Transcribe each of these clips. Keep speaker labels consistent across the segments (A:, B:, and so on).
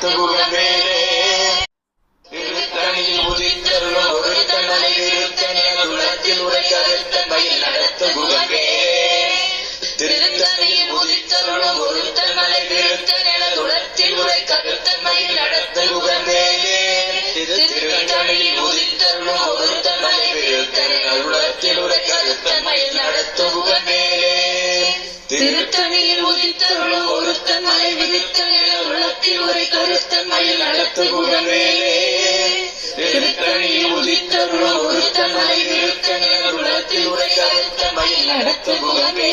A: நடத்துகுகமே திருத்தணியில் உதித்தருளும் ஒருத்தன் மலை விருத்தன் என துளத்தில் உரை கருத்தன் மயில் திருத்தணியில் உதித்தருளும் ஒருத்தன் மலை. விருத்தன் என துளத்தில் உரை கருத்தன் மயில் திருத்தணியில் உதித்தருளும் ஒருத்தன் மலை விருத்தன் என துளத்தில் உரை கருத்தன் மயில்
B: திருத்தணியில் உதித்தருளும் கருத்த மலை விதித்த நில உள்ளத்தில் ஒரு கருத்த மயில்
A: நடத்து நடத்துகுகமே திருத்தணியில் உதித்தருளும் உருத்த மலை விருத்தன் நில துளத்தில் ஒரு கருத்த மயில் நடத்து திருத்தணியில்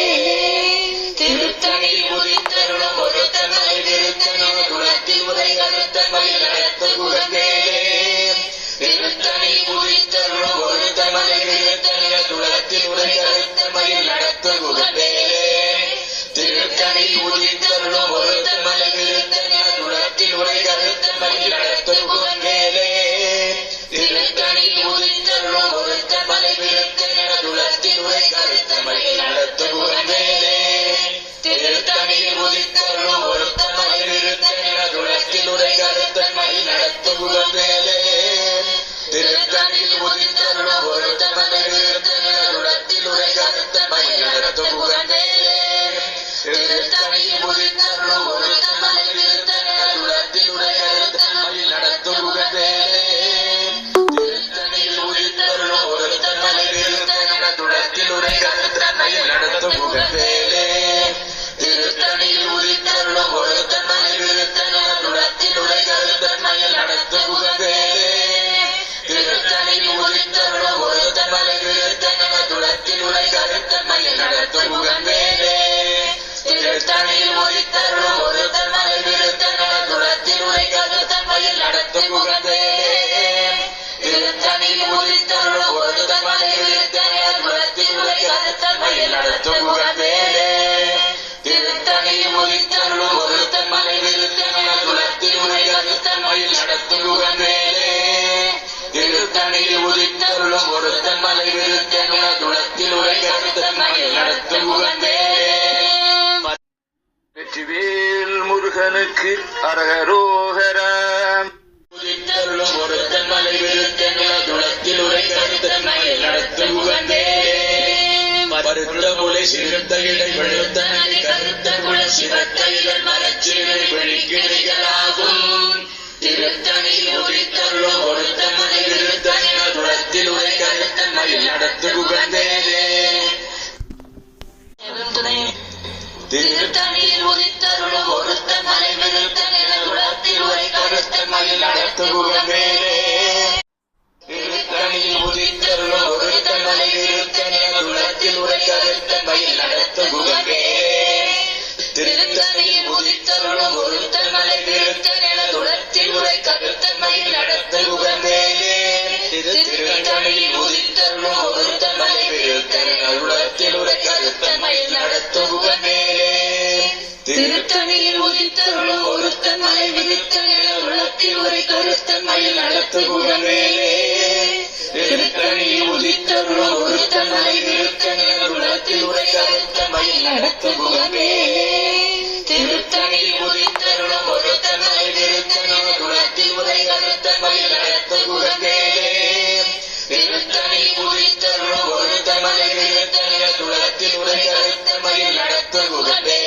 A: துளத்தில் உரை கருத்தன் மயில் திருத்தணியில் உதித்தருளும் ஒருத்தன் மலை விருத்தன் என துளத்தில் உரை கருத்தன் மயில் திருத்தணியில் உதித்தருளும் ஒருத்தன் மலை விருத்தன் என துளத்தில் உரை கருத்தன் மயில் திருத்தணியில் உதித்தருளும் மயில் நடத்துகுகமே திருத்தணியில் உதித்தருளும் ஒருத்தன் மலை விருத்தன் என துளத்தில் உரை கருத்தன் மயில் நடத்துகுகமே திருத்தணியில் உதித்தருளும் ஒருத்தன் மலை விருத்தன் என துளத்தில் உரை
C: வெற்றிவேல் முருகனுக்கு
A: சிறுத்த இடை வெளுத்த நதி கருத்த குள சிவத்த இதழ் மரச்சிறை மலை உரை மயில் நடத்துகுகமே
B: திருத்தணியில்
A: திருத்தணியில் உதித்தருளும் ஒருத்தன் மலை விருத்தன் என துளத்தில் உரை கருத்தன் மயில் நடத்துகுகமே திருத்தணியில் உதித்தருளும் ஒருத்தன் மலை விருத்தன் என துளத்தில் உரை கருத்தன் மயில் நடத்துகுகமே திருத்தணியில் உதித்தருளும் ஒருத்தன் மலை
B: விதித்தன் என உள்ளத்தில் உரை கருத்தன் மயில் நடத்துகுகமே
A: திருத்தணியில் உதித்தருளும் ஒருத்தன் மலை விருத்தன் என உரை திருத்தணியில் உதித்தருளும் ஒரு மலை விருத்தன் என துளத்தில் உரை கருத்தன் மயில் நடத்துகுகமே திருத்தணியில் உதித்தருளும் ஒரு தமிழை விருத்தன் என துளத்தில் உரை கருத்த மயில் நடத்துகுகமே திருத்தணியில்